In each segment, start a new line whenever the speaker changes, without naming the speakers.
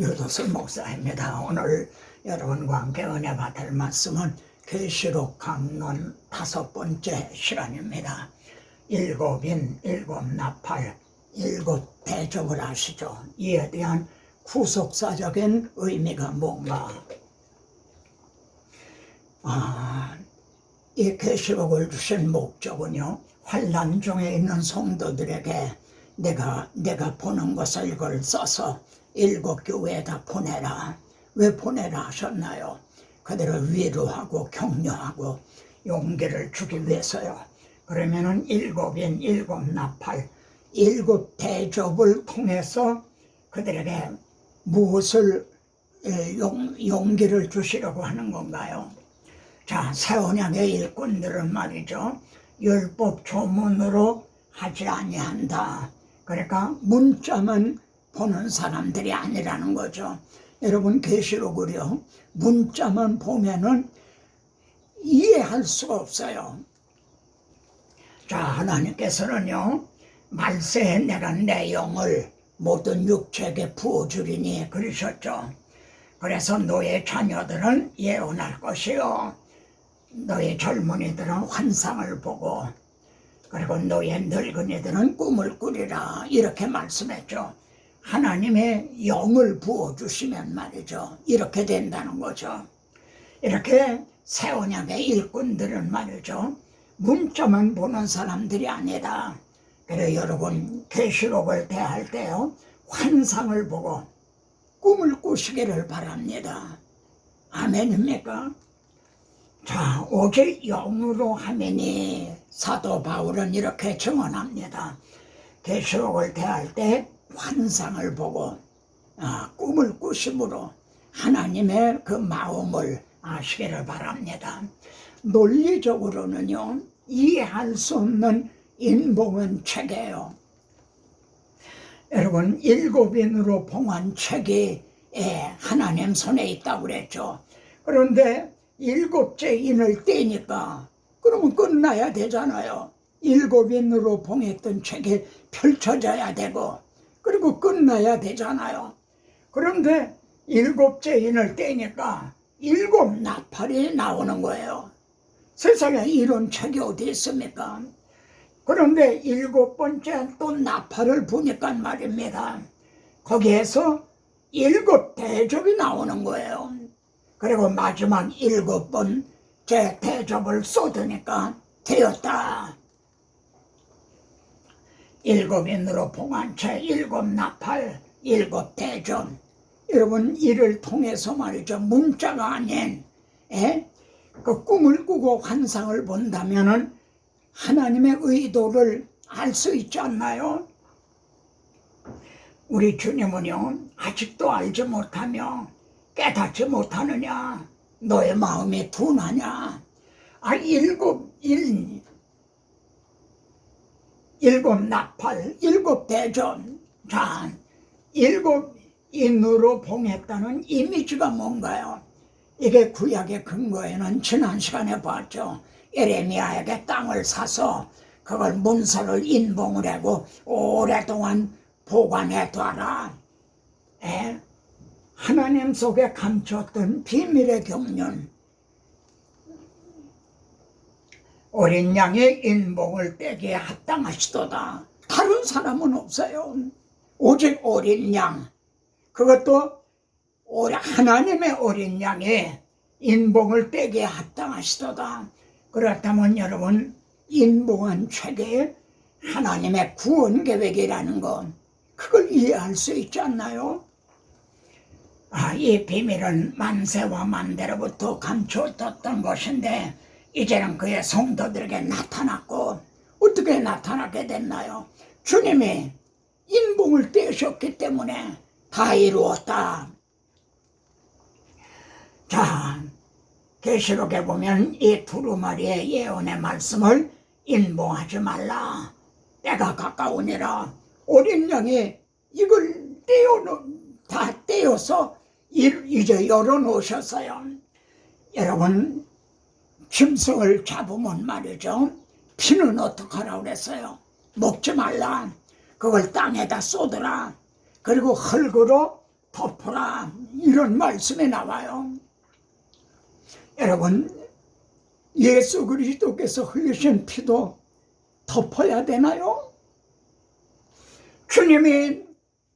유도슬 목사입니다. 오늘 여러분과 함께 은혜 받을 말씀은 계시록 강론 다섯 번째 시간입니다. 일곱인, 일곱 나팔, 일곱 대접을 아시죠? 이에 대한 구속사적인 의미가 뭔가? 아, 이 계시록을 주신 목적은요, 환란 중에 있는 성도들에게 내가 내가 보는 것을 이걸 써서 일곱 교회에다 보내라. 왜 보내라 하셨나요? 그들을 위로하고 격려하고 용기를 주기 위해서요. 그러면은 일곱인 일곱 나팔, 일곱 대접을 통해서 그들에게 무엇을 에, 용, 용기를 주시려고 하는 건가요? 자, 새언약의 일꾼들은 말이죠. 율법 조문으로 하지 아니한다. 그러니까 문자만 보는 사람들이 아니라는 거죠. 여러분 계시록을요. 문자만 보면은 이해할 수가 없어요. 자, 하나님께서는요. 말세에 내가 내 영을 모든 육체에게 부어주리니 그러셨죠. 그래서 너의 자녀들은 예언할 것이요. 너의 젊은이들은 환상을 보고 그리고 너의 늙은이들은 꿈을 꾸리라 이렇게 말씀했죠. 하나님의 영을 부어주시면 말이죠. 이렇게 된다는 거죠. 이렇게 새 언약의 일꾼들은 말이죠. 문자만 보는 사람들이 아니다. 그래 여러분 계시록을 대할 때요. 환상을 보고 꿈을 꾸시기를 바랍니다. 아멘입니까? 자, 오직 영으로 하면이 사도 바울은 이렇게 증언합니다. 계시록을 대할 때 환상을 보고 아, 꿈을 꾸심으로 하나님의 그 마음을 아시기를 바랍니다. 논리적으로는요 이해할 수 없는 인봉은 책이에요. 여러분 일곱인으로 봉한 책이 예, 하나님 손에 있다고 그랬죠. 그런데 일곱째 인을 떼니까 그러면 끝나야 되잖아요. 일곱인으로 봉했던 책이 펼쳐져야 되고 그리고 끝나야 되잖아요. 그런데 일곱째 인을 떼니까 일곱 나팔이 나오는 거예요. 세상에 이런 책이 어디 있습니까? 그런데 일곱 번째 또 나팔을 부니까 말입니다. 거기에서 일곱 대접이 나오는 거예요. 그리고 마지막 일곱 번 제 대접을 쏟으니까 되었다. 일곱 인으로 봉한 채 일곱 나팔, 일곱 대접. 여러분 이를 통해서 말이죠. 문자가 아닌 에? 그 꿈을 꾸고 환상을 본다면은 하나님의 의도를 알 수 있지 않나요? 우리 주님은요 아직도 알지 못하며 깨닫지 못하느냐 너의 마음이 둔하냐 아 일곱 일 일곱 나팔 일곱 대전 자 일곱 인으로 봉했다는 이미지가 뭔가요? 이게 구약의 근거에는 지난 시간에 봤죠. 에레미야에게 땅을 사서 그걸 문서를 인봉을 하고 오랫동안 보관해 둬라. 에? 하나님 속에 감췄던 비밀의 경륜. 어린 양의 인봉을 떼기에 합당하시도다. 다른 사람은 없어요. 오직 어린 양. 그것도 하나님의 어린 양의 인봉을 떼기에 합당하시도다. 그렇다면 여러분 인봉한 책에 하나님의 구원 계획이라는 건 그걸 이해할 수 있지 않나요? 아, 이 비밀은 만세와 만대로부터 감춰뒀던 것인데 이제는 그의 성도들에게 나타났고 어떻게 나타나게 됐나요? 주님이 인봉을 떼셨기 때문에 다 이루었다. 자, 계시록에 보면 이 두루마리의 예언의 말씀을 인봉하지 말라. 때가 가까우니라. 어린 양이 이걸 떼어 다 떼어서 이제 열어놓으셨어요. 여러분 짐승을 잡으면 말이죠. 피는 어떡하라고 그랬어요. 먹지 말라. 그걸 땅에다 쏟으라. 그리고 흙으로 덮어라 이런 말씀이 나와요. 여러분 예수 그리스도께서 흘리신 피도 덮어야 되나요? 주님이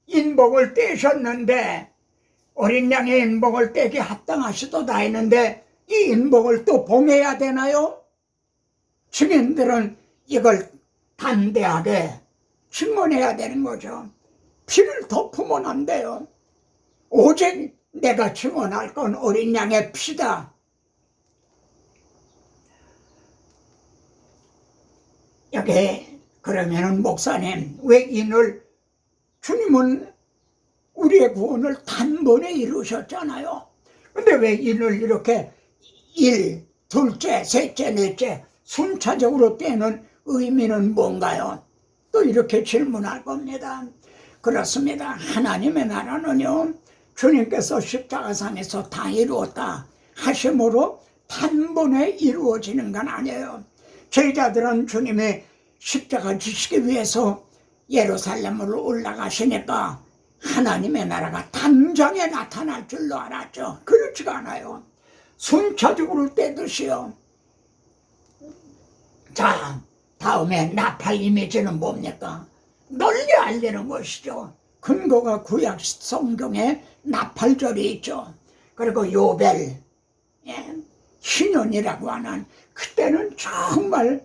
인복을 떼셨는데 어린 양의 인복을 떼기 합당하시도다 했는데 이 인복을 또 봉해야 되나요? 증인들은 이걸 담대하게 증언해야 되는 거죠. 피를 덮으면 안 돼요. 오직 내가 증언할 건 어린 양의 피다. 여기 그러면은 목사님 왜 인을 주님은 우리의 구원을 단번에 이루셨잖아요. 근데 왜 인을 이렇게 일, 둘째, 셋째, 넷째 순차적으로 떼는 의미는 뭔가요? 또 이렇게 질문할 겁니다. 그렇습니다. 하나님의 나라는요, 주님께서 십자가상에서 다 이루었다 하심으로 단번에 이루어지는 건 아니에요. 제자들은 주님의 십자가 지시기 위해서 예루살렘으로 올라가시니까 하나님의 나라가 당장에 나타날 줄로 알았죠. 그렇지가 않아요. 순차적으로 떼듯이요. 자, 다음에 나팔 이미지는 뭡니까? 널리 알리는 것이죠. 근거가 구약 성경에 나팔절이 있죠. 그리고 요벨, 예, 신년이라고 하는 그때는 정말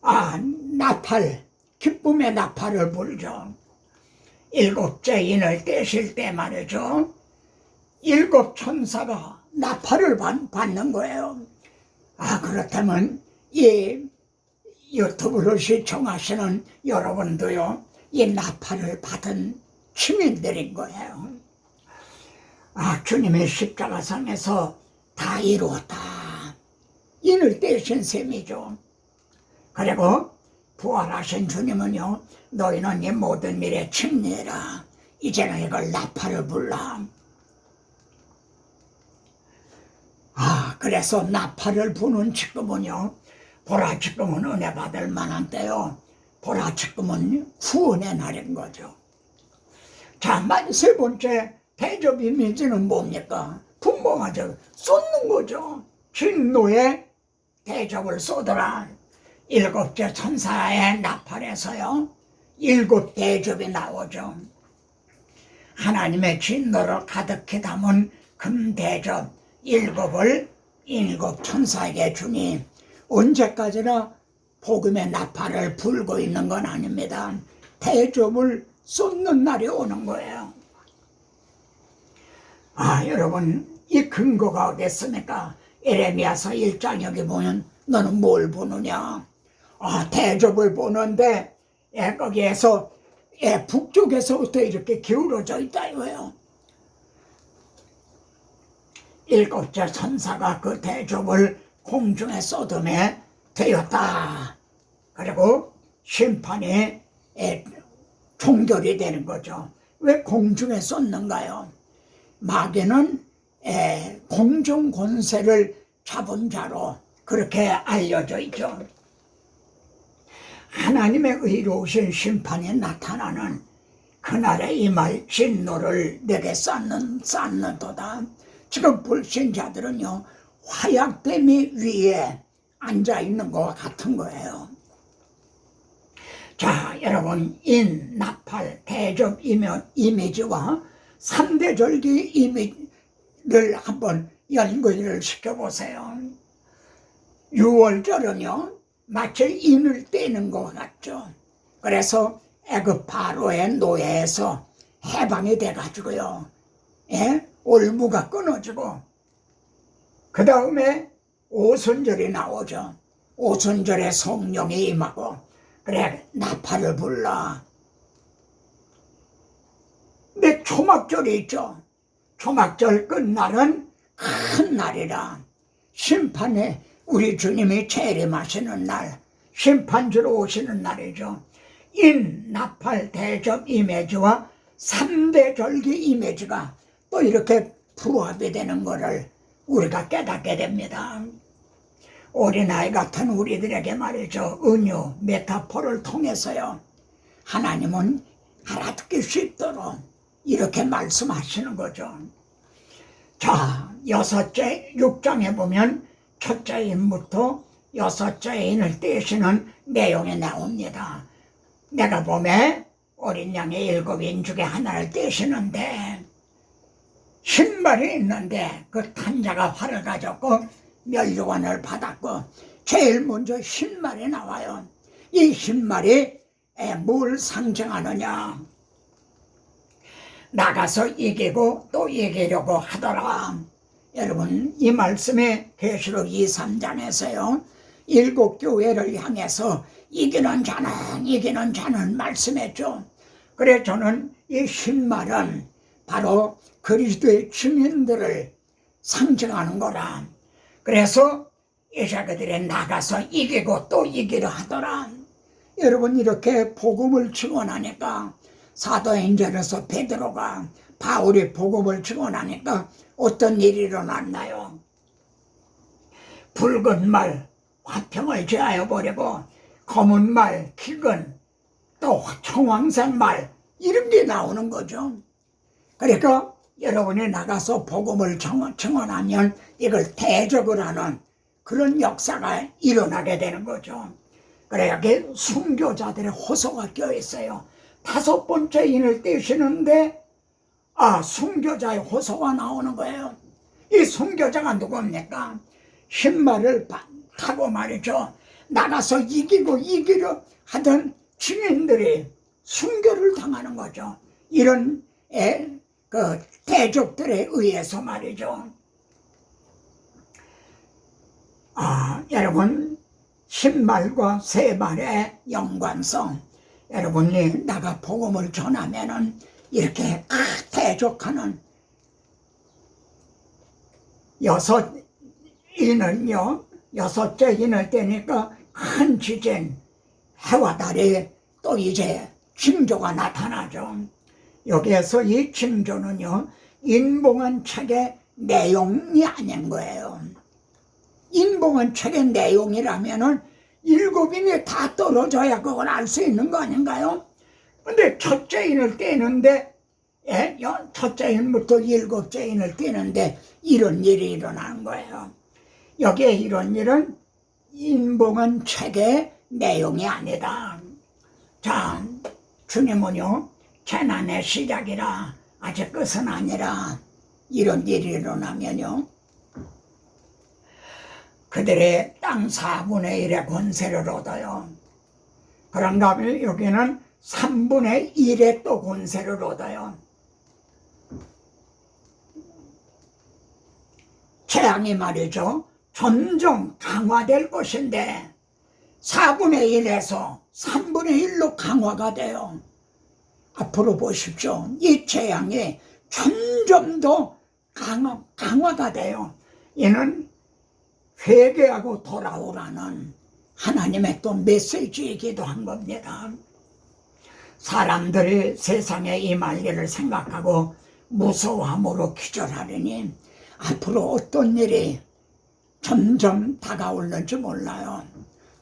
아 나팔, 기쁨의 나팔을 불죠. 일곱째 인을 떼실 때 말이죠. 일곱 천사가 나팔을 받, 받는 거예요. 아 그렇다면 이 유튜브를 시청하시는 여러분도요, 이 나팔을 받은 시민들인 거예요. 아, 주님의 십자가상에서 다 이루었다. 인을 떼신 셈이죠. 그리고 부활하신 주님은요, 너희는 이 모든 일에 침례라. 이제는 이걸 나팔을 불러. 아, 그래서 나팔을 부는 지금은요, 보라 지금은 은혜 받을 만한 때요. 보라 지금은 구원의 날인 거죠. 자, 만세 번째 대접 이미지는 뭡니까? 분봉하죠. 쏟는 거죠. 진노의 대접을 쏟으라. 일곱째 천사의 나팔에서요. 일곱 대접이 나오죠. 하나님의 진노를 가득히 담은 금대접 일곱을 일곱 천사에게 주니 언제까지나 복음의 나팔을 불고 있는 건 아닙니다. 대접을 쏟는 날이 오는 거예요. 아, 여러분, 이 근거가 어딨습니까? 에레미야서 1장 여기 보면 너는 뭘 보느냐? 아, 대접을 보는데 예, 거기에서 예, 북쪽에서부터 이렇게 기울어져 있다 이거예요. 일곱째 천사가 그 대접을 공중에 쏟음에 되었다. 그리고 심판이 예, 종결이 되는 거죠. 왜 공중에 쏟는가요? 마귀는 에, 공중 권세를 잡은 자로 그렇게 알려져 있죠. 하나님의 의로우신 심판이 나타나는 그날에 임할 진노를 내게 쌓는 쌓는도다. 지금 불신자들은요 화약댐이 위에 앉아 있는 것과 같은 거예요. 자, 여러분 인, 나팔, 대접 이미지와 삼대절기 이미지를 한번 연구를 시켜보세요. 6월절은요 마치 인을 떼는 것 같죠. 그래서 애굽 바로의 노예에서 해방이 돼가지고요. 예? 올무가 끊어지고 그 다음에 오순절이 나오죠. 오순절에 성령이 임하고 그래 나팔을 불러. 근데 초막절이 있죠. 초막절 끝날은 큰 날이라 심판에 우리 주님이 재림하시는 날, 심판주로 오시는 날이죠. 인, 나팔, 대접 이미지와 삼대 절기 이미지가 또 이렇게 부합이 되는 것을 우리가 깨닫게 됩니다. 어린아이 같은 우리들에게 말이죠. 은유, 메타포를 통해서요. 하나님은 알아듣기 쉽도록 이렇게 말씀하시는 거죠. 자, 여섯째 육장에 보면 첫째 인부터 여섯째 인을 떼시는 내용이 나옵니다. 내가 봄에 어린 양의 일곱 인 중에 하나를 떼시는데 신발이 있는데 그 탄자가 활을 가졌고 멸류관을 받았고 제일 먼저 신발이 나와요. 이 신발이 에, 뭘 상징하느냐? 나가서 이기고 또 이기려고 하더라. 여러분 이 말씀에 계시록 2, 3장에서요. 일곱 교회를 향해서 이기는 자는 이기는 자는 말씀했죠. 그래 저는 이 신말은 바로 그리스도의 증인들을 상징하는 거라. 그래서 이자그들이 나가서 이기고 또 이기려 하더라. 여러분 이렇게 복음을 증언하니까 사도행전에서 베드로가 바울이 복음을 증언하니까 어떤 일이 일어났나요? 붉은 말 화평을 제하여 버리고 검은 말 기근 또 청황색 말 이런 게 나오는 거죠. 그러니까 여러분이 나가서 복음을 증언하면 이걸 대적을 하는 그런 역사가 일어나게 되는 거죠. 그래 여기 순교자들의 호소가 껴 있어요. 다섯 번째 인을 떼시는데 아 순교자의 호소가 나오는 거예요. 이 순교자가 누굽니까? 신발을 타고 말이죠. 나가서 이기고 이기려 하던 증인들이 순교를 당하는 거죠. 이런 에, 그 대적들에 의해서 말이죠. 아, 여러분 신발과 세발의 연관성 여러분이 나가 복음을 전하면은 이렇게 아, 대적하는 여섯 인은요 여섯째 인을 떼니까 한 지진 해와 달이 또 이제 징조가 나타나죠. 여기에서 이 징조는요 인봉한 책의 내용이 아닌 거예요. 인봉한 책의 내용이라면은 일곱인이 다 떨어져야 그걸 알 수 있는 거 아닌가요? 근데 첫째 인을 떼는데 예? 첫째 인부터 일곱째 인을 떼는데 이런 일이 일어난 거예요. 여기에 이런 일은 인봉한 책의 내용이 아니다. 자, 주님은요, 재난의 시작이라 아직 끝은 아니라 이런 일이 일어나면요, 그들의 땅 4분의 1의 권세를 얻어요. 그런 다음에 여기는 3분의 1의 또 권세를 얻어요. 재앙이 말이죠. 점점 강화될 것인데 4분의 1에서 3분의 1로 강화가 돼요. 앞으로 보십시오. 이 재앙이 점점 더 강화, 강화가 돼요. 이는 회개하고 돌아오라는 하나님의 또 메시지이기도 한 겁니다. 사람들이 세상에 임할 일을 생각하고 무서워함으로 기절하려니 앞으로 어떤 일이 점점 다가올는지 몰라요.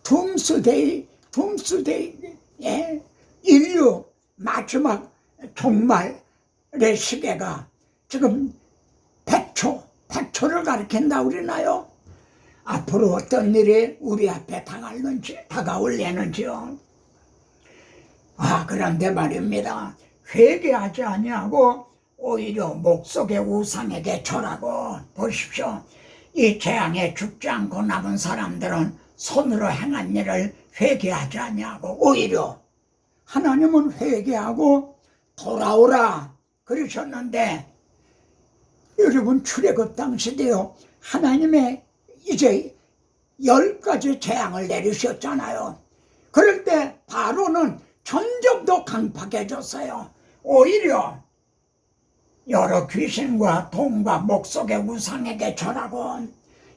둠스데이, 둠스데이의 인류 마지막 종말의 시계가 지금 100초, 100초를 가리킨다 우리나요? 앞으로 어떤 일이 우리 앞에 다가올는지, 다가올려는지요. 아, 그런데 말입니다. 회개하지 아니하고 오히려 목속의 우상에게 절하고 보십시오. 이 재앙에 죽지 않고 남은 사람들은 손으로 행한 일을 회개하지 아니하고 오히려 하나님은 회개하고 돌아오라 그러셨는데 여러분 출애굽 당시도요 하나님의 이제 열 가지 재앙을 내리셨잖아요. 그럴 때 바로는 더 강팍해졌어요. 오히려 여러 귀신과 돈과 목속의 우상에게 절하고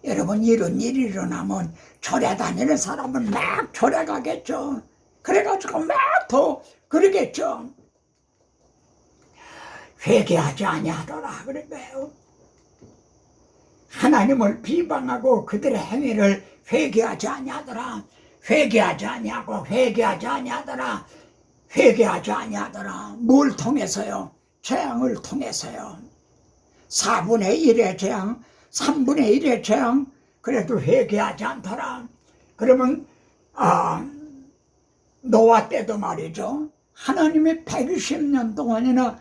여러분 이런 일이 일어나면 절에 다니는 사람은 막 절에 가겠죠. 그래가지고 막 더 그러겠죠. 회개하지 아니하더라 그래요. 하나님을 비방하고 그들의 행위를 회개하지 아니하더라. 회개하지 아니하고 회개하지 아니하더라. 회개하지 아니하더라. 뭘 통해서요? 재앙을 통해서요. 4분의 1의 재앙, 3분의 1의 재앙, 그래도 회개하지 않더라. 그러면, 아, 노아 때도 말이죠. 하나님이 120년 동안이나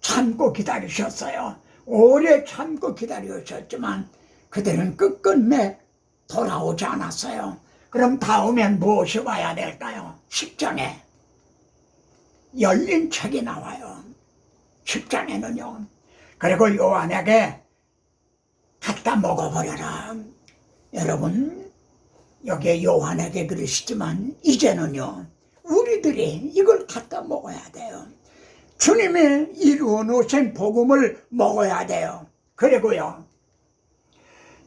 참고 기다리셨어요. 오래 참고 기다리셨지만 그들은 끝끝내 돌아오지 않았어요. 그럼 다음엔 무엇이 와야 될까요? 10장에 열린 책이 나와요. 10장에는요. 그리고 요한에게 갖다 먹어버려라. 여러분, 여기에 요한에게 그러시지만 이제는요. 우리들이 이걸 갖다 먹어야 돼요. 주님이 이루어 놓으신 복음을 먹어야 돼요. 그리고요.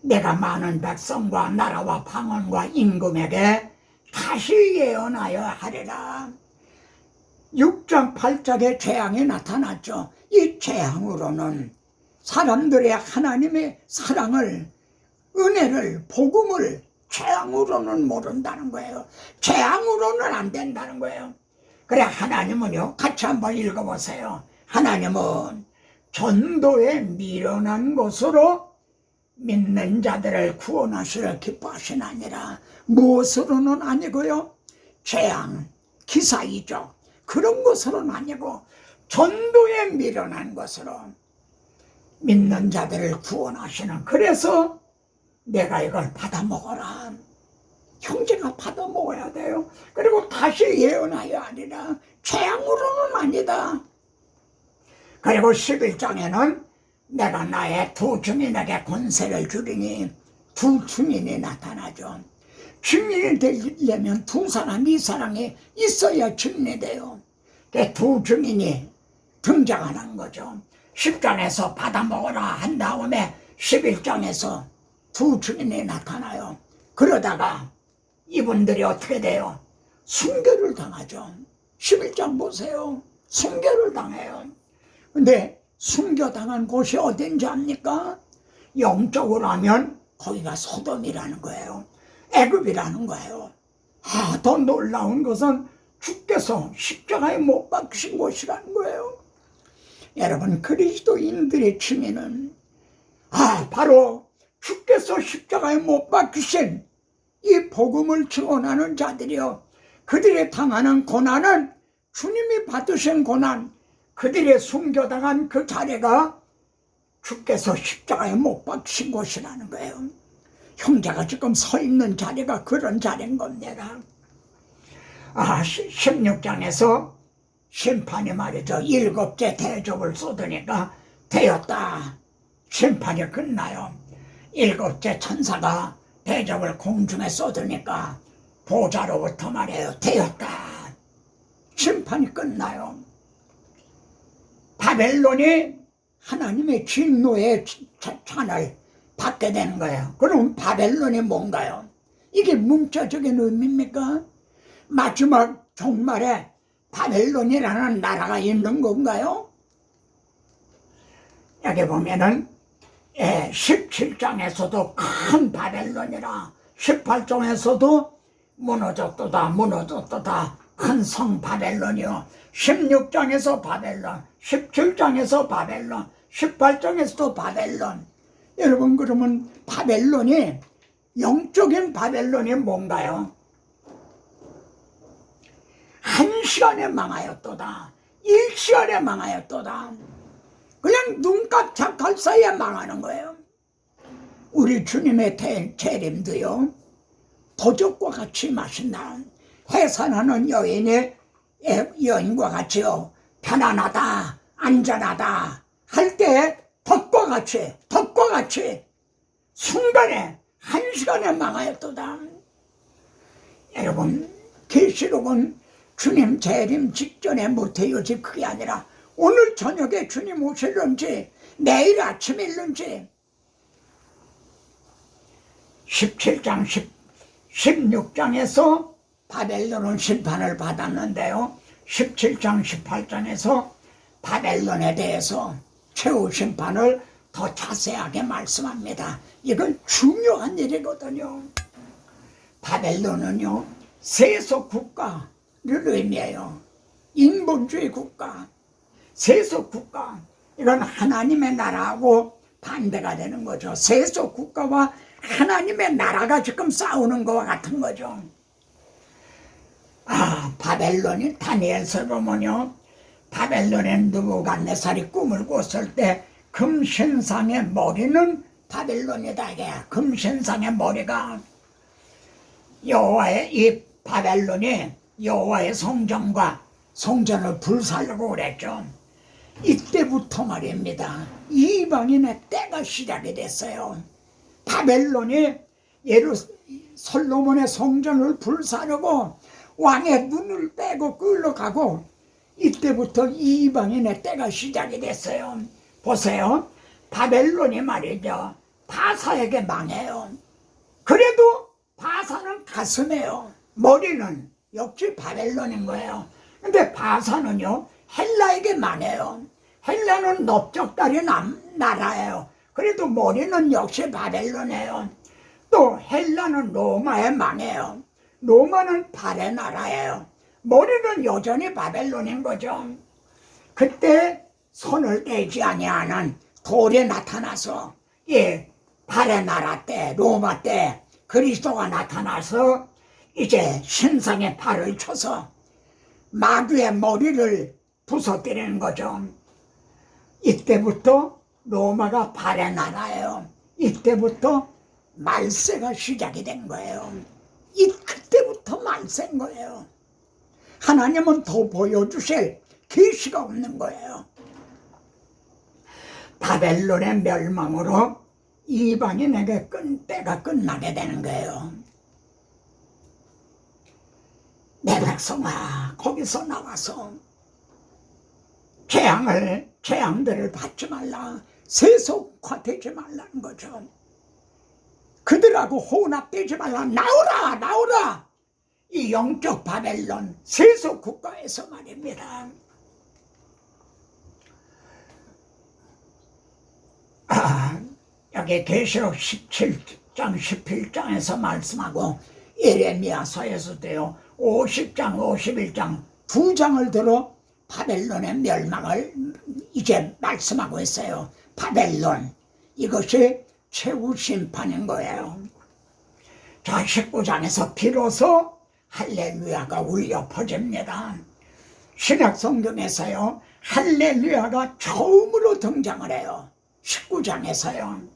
내가 많은 백성과 나라와 방언과 임금에게 다시 예언하여 하리라. 6장 8장에 재앙이 나타났죠. 이 재앙으로는 사람들의 하나님의 사랑을, 은혜를, 복음을 재앙으로는 모른다는 거예요. 재앙으로는 안 된다는 거예요. 그래, 하나님은요, 같이 한번 읽어보세요. 하나님은 전도에 미련한 것으로 믿는 자들을 구원하시려 기뻐하시나니라. 무엇으로는 아니고요. 재앙, 기사이죠. 그런 것으로는 아니고 전도에 미련한 것으로 믿는 자들을 구원하시는 그래서 내가 이걸 받아 먹어라. 형제가 받아 먹어야 돼요. 그리고 다시 예언하여 하리라. 재앙으로는 아니다. 그리고 11장에는 내가 나의 두 증인에게 권세를 주리니 두 증인이 나타나죠. 증인이 되려면 두 사람, 이 사람이 있어야 증인이 돼요. 그두 증인이 등장하는 거죠. 10장에서 받아먹어라 한 다음에 11장에서 두 증인이 나타나요. 그러다가 이분들이 어떻게 돼요? 순교를 당하죠. 11장 보세요. 순교를 당해요. 근데 순교당한 곳이 어딘지 압니까? 영적으로 하면 거기가 소돔이라는 거예요. 애굽이라는 거예요. 아, 더 놀라운 것은 주께서 십자가에 못 박히신 곳이라는 거예요. 여러분 그리스도인들의 취미는 아 바로 주께서 십자가에 못 박히신 이 복음을 증언하는 자들이요 그들이 당하는 고난은 주님이 받으신 고난 그들의 숨겨당한 그 자리가 주께서 십자가에 못 박히신 곳이라는 거예요 형제가 지금 서 있는 자리가 그런 자리인 겁니다 아 16장에서 심판이 말이죠. 일곱째 대접을 쏟으니까 되었다. 심판이 끝나요. 일곱째 천사가 대접을 공중에 쏟으니까 보좌로부터 말해요. 되었다. 심판이 끝나요. 바벨론이 하나님의 진노의 찬을 받게 되는 거예요. 그럼 바벨론이 뭔가요? 이게 문자적인 의미입니까? 마지막 종말에 바벨론이라는 나라가 있는 건가요? 여기 보면은 예, 17장에서도 큰 바벨론이라 18장에서도 무너졌도다 무너졌도다 큰 성 바벨론이요 16장에서 바벨론 17장에서 바벨론 18장에서도 바벨론 여러분 그러면 바벨론이 영적인 바벨론이 뭔가요? 한 시간에 망하였도다. 일시간에 망하였도다. 그냥 눈 깜짝할 사이에 망하는 거예요. 우리 주님의 대, 재림도요. 도적과 같이 마신다. 해산하는 여인의 여인과 같이요. 편안하다, 안전하다 할 때 덕과 같이, 덕과 같이 순간에 한 시간에 망하였도다. 여러분 계시록은 주님 재림 직전에 못해요지 그게 아니라 오늘 저녁에 주님 오실런지 내일 아침일런지. 17장 10, 16장에서 바벨론은 심판을 받았는데요. 17장 18장에서 바벨론에 대해서 최후 심판을 더 자세하게 말씀합니다. 이건 중요한 일이거든요. 바벨론은요 세속 국가 를 의미해요. 인본주의 국가, 세속 국가 이건 하나님의 나라하고 반대가 되는 거죠. 세속 국가와 하나님의 나라가 지금 싸우는 것과 같은 거죠. 아 바벨론이 다니엘서 보면요 바벨론의 느부갓네살이 꿈을 꿨을 때 금신상의 머리는 바벨론이다 이게 금신상의 머리가 여호와의 이 바벨론이 여호와의 성전과 성전을 불살르고 그랬죠. 이때부터 말입니다. 이방인의 때가 시작이 됐어요. 바벨론이 예루 솔로몬의 성전을 불사르고 왕의 눈을 빼고 끌러가고 이때부터 이방인의 때가 시작이 됐어요. 보세요. 바벨론이 말이죠. 바사에게 망해요. 그래도 바사는 가슴에요. 머리는 역시 바벨론인 거예요. 근데 바사는요, 헬라에게 망해요. 헬라는 넓적다리 남, 나라예요. 그래도 머리는 역시 바벨론이에요. 또 헬라는 로마에 망해요. 로마는 발의 나라예요. 머리는 여전히 바벨론인 거죠. 그때 손을 떼지 아니하는 돌이 나타나서 예, 발의 나라 때 로마 때 그리스도가 나타나서 이제 신상의 발을 쳐서 마귀의 머리를 부숴뜨리는 거죠. 이때부터 로마가 발의 나라예요. 이때부터 말세가 시작이 된 거예요. 이 그때부터 말세인 거예요. 하나님은 더 보여주실 계시가 없는 거예요. 바벨론의 멸망으로 이방인에게 끈 때가 끝나게 되는 거예요. 내 백성아 거기서 나와서 재앙을 재앙들을 받지 말라 세속화되지 말라는 거죠. 그들하고 혼합되지 말라 나오라 나오라 이 영적 바벨론 세속 국가에서 말입니다. 아, 여기 계시록 17장 11장에서 말씀하고 예레미야서에서도요 50장 51장 두 장을 들어 바벨론의 멸망을 이제 말씀하고 있어요. 바벨론 이것이 최후 심판인 거예요. 자 19장에서 비로소 할렐루야가 울려 퍼집니다. 신약 성경에서요 할렐루야가 처음으로 등장을 해요. 19장에서요.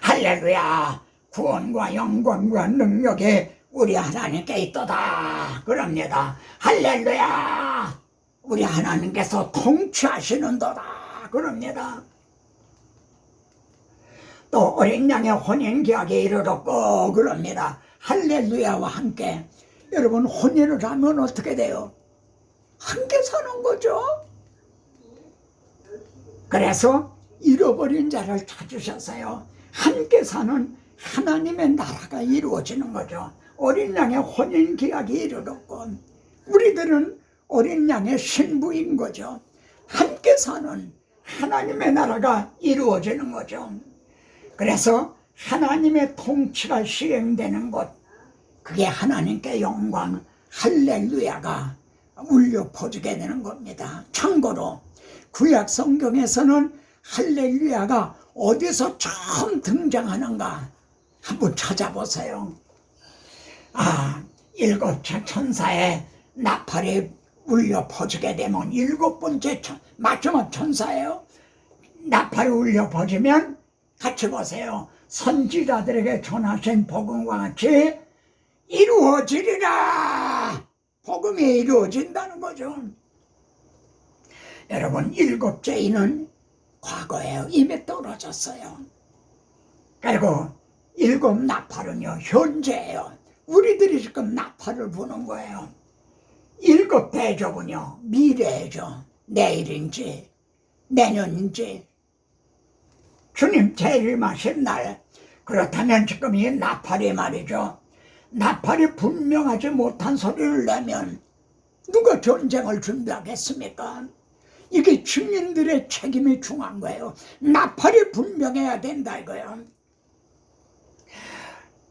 할렐루야 구원과 영광과 능력이 우리 하나님께 있도다 그럽니다. 할렐루야 우리 하나님께서 통치하시는도다 그럽니다. 또 어린 양의 혼인 계약에 이르렀고 그럽니다. 할렐루야와 함께 여러분 혼인을 하면 어떻게 돼요? 함께 사는 거죠. 그래서 잃어버린 자를 찾으셨어요. 함께 사는 하나님의 나라가 이루어지는 거죠. 어린 양의 혼인 계약이 이르렀고 우리들은 어린 양의 신부인 거죠. 함께 사는 하나님의 나라가 이루어지는 거죠. 그래서 하나님의 통치가 시행되는 곳, 그게 하나님께 영광, 할렐루야가 울려 퍼지게 되는 겁니다. 참고로 구약 성경에서는 할렐루야가 어디서 처음 등장하는가 한번 찾아보세요. 아, 일곱 천사의 나팔이 울려 퍼지게 되면 일곱 번째 천, 마지막 천사예요. 나팔이 울려 퍼지면 같이 보세요. 선지자들에게 전하신 복음과 같이 이루어지리라. 복음이 이루어진다는 거죠. 여러분 일곱째 이는 과거에요. 이미 떨어졌어요. 그리고 일곱 나팔은요 현재예요. 우리들이 지금 나팔을 부는 거예요. 일곱 대접은요 미래죠. 내일인지 내년인지 주님 재림하신 날 그렇다면 지금 이 나팔이 말이죠. 나팔이 분명하지 못한 소리를 내면 누가 전쟁을 준비하겠습니까? 이게 주민들의 책임이 중요한 거예요. 나팔이 분명해야 된다 이거예요.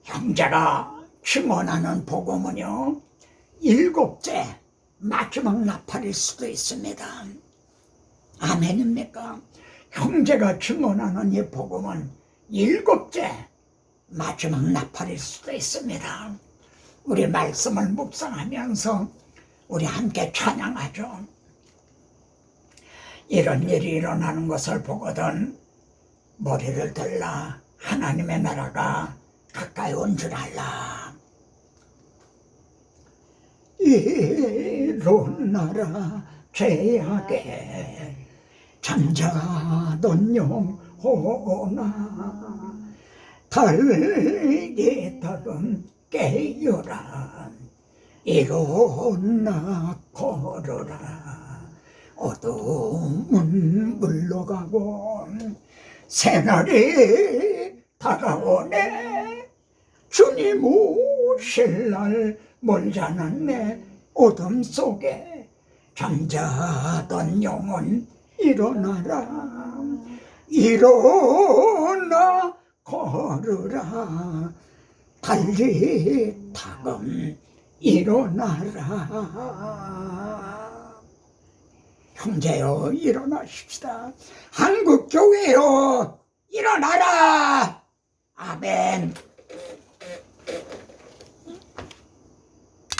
형제가 증언하는 복음은요. 일곱째 마지막 나팔일 수도 있습니다. 아멘입니까? 형제가 증언하는 이 복음은 일곱째 마지막 나팔일 수도 있습니다. 우리 말씀을 묵상하면서 우리 함께 찬양하죠. 이런 일이 일어나는 것을 보거든 머리를 들라 하나님의 나라가 가까이 온 줄 알라. 일어나라 죄악에 잠자던 영혼아 달기 따른 깨어라. 일어나 걸어라. 어둠은 물러가고 새날이 다가오네. 주님 오실 날 멀지 않았네 어둠 속에. 잠자던 영혼 일어나라. 일어나 걸으라. 달리 타금 일어나라. 형제여 일어나십시다. 한국교회여 일어나라. 아멘